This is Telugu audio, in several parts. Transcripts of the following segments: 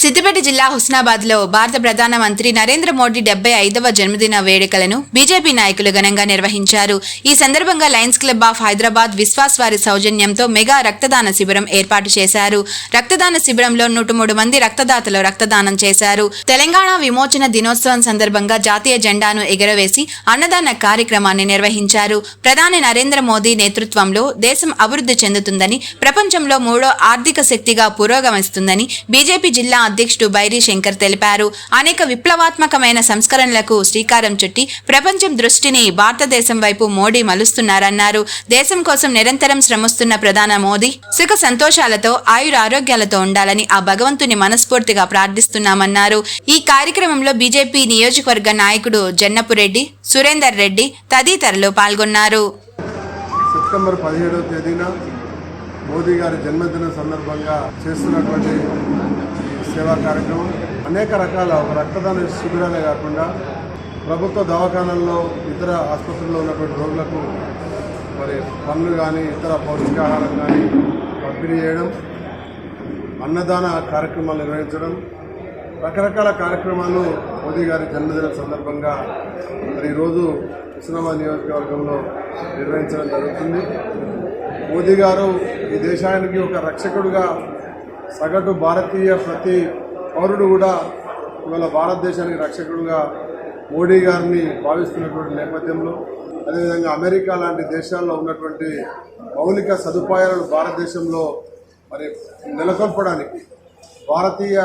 సిద్దిపేట జిల్లా హుస్నాబాద్లో భారత ప్రధానమంత్రి నరేంద్ర మోడీ డెబ్బై ఐదవ జన్మదిన వేడుకలను బీజేపీ నాయకులు ఘనంగా నిర్వహించారు. ఈ సందర్భంగా Lions Club of Hyderabad Vishwas వారి సౌజన్యంతో మెగా రక్తదాన శిబిరం ఏర్పాటు చేశారు. రక్తదాన శిబిరంలో నూట మూడు మంది రక్తదాతలు రక్తదానం చేశారు. తెలంగాణ విమోచన దినోత్సవం సందర్భంగా జాతీయ జెండాను ఎగరవేసి అన్నదాన కార్యక్రమాన్ని నిర్వహించారు. ప్రధాని నరేంద్ర మోదీ నేతృత్వంలో దేశం అభివృద్ధి చెందుతుందని ప్రపంచంలో మూడో ఆర్థిక శక్తిగా పురోగమిస్తుందని బీజేపీ జిల్లా అధ్యక్షుడు బైరి శంకర్ తెలిపారు. అనేక విప్లవాత్మకమైన సంస్కరణలకు శ్రీకారం చుట్టి ప్రపంచం దృష్టిని భారతదేశం వైపు మోడీ మలుస్తున్నారన్నారు. దేశం కోసం నిరంతరం శ్రమిస్తున్న ప్రధాన మోదీ సుఖ సంతోషాలతో ఆయుర ఆరోగ్యాలతో ఉండాలని ఆ భగవంతుని మనస్ఫూర్తిగా ప్రార్థిస్తున్నామన్నారు. ఈ కార్యక్రమంలో బీజేపీ నియోజకవర్గ నాయకుడు జన్నపురెడ్డి సురేందర్ రెడ్డి తదితరులు పాల్గొన్నారు. సెప్టెంబర్ పదిహేడవ తేదీన మోదీ గారి జన్మదిన సందర్భంగా చేస్తున్నటువంటి సేవా కార్యక్రమం. అనేక రకాల ఒక రక్తదాన శిబిరాలే కాకుండా ప్రభుత్వ దవాఖానాల్లో ఇతర ఆసుపత్రుల్లో ఉన్నటువంటి రోగులకు మరి పండ్లు కానీ ఇతర పౌష్టికాహారం కానీ పంపిణీ చేయడం అన్నదాన కార్యక్రమాలు నిర్వహించడం రకరకాల కార్యక్రమాలు మోదీ గారి జన్మదిన సందర్భంగా మరి ఈరోజు హుస్నాబాద్ నియోజకవర్గంలో నిర్వహించడం జరుగుతుంది. మోదీ గారు ఈ దేశానికి ఒక రక్షకుడుగా సగటు భారతీయ ప్రతి పౌరుడు కూడా ఇవాళ భారతదేశానికి రక్షకుడుగా మోడీ గారిని భావిస్తున్నటువంటి నేపథ్యంలో అదేవిధంగా అమెరికా లాంటి దేశాల్లో ఉన్నటువంటి మౌలిక సదుపాయాలను భారతదేశంలో మరి నెలకొల్పడానికి భారతీయ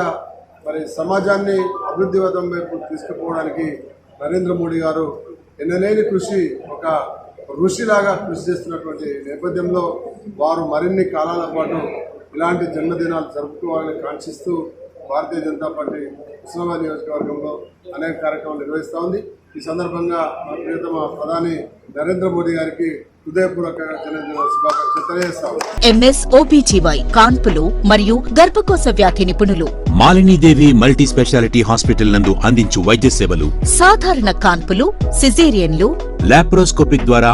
మరి సమాజాన్ని అభివృద్ధి వదం వైపు తీసుకుపోవడానికి నరేంద్ర మోడీ గారు ఎన్నలేని కృషి ఒక ఋషిలాగా కృషి చేస్తున్నటువంటి నేపథ్యంలో వారు మరిన్ని కాలాల పాటు ఇలాంటి జన్మదినాలు జరుపుకోవాలని కాంక్షిస్తూ భారతీయ జనతా పార్టీ ఉస్మానాబాద్ నియోజకవర్గంలో అనేక కార్యక్రమాలు నిర్వహిస్తూ ఉంది. ఈ సందర్భంగా మా ప్రియతమ ప్రధాని నరేంద్ర మోదీ గారికి హృదయపూర్వక జన్మదిన శుభాకాంక్షలు తెలియజేస్తాము ఎంఎస్ ఓబీజీవై కాన్పులు మరియు గర్భకోశ వ్యాధి నిపుణులు. మాలినీదేవి మల్టీ స్పెషాలిటీ హాస్పిటల్ నందు అందించు వైద్య సేవలు. సాధారణ కాన్పులు సిజేరియన్లు. లాప్రోస్కోపిక్ ద్వారా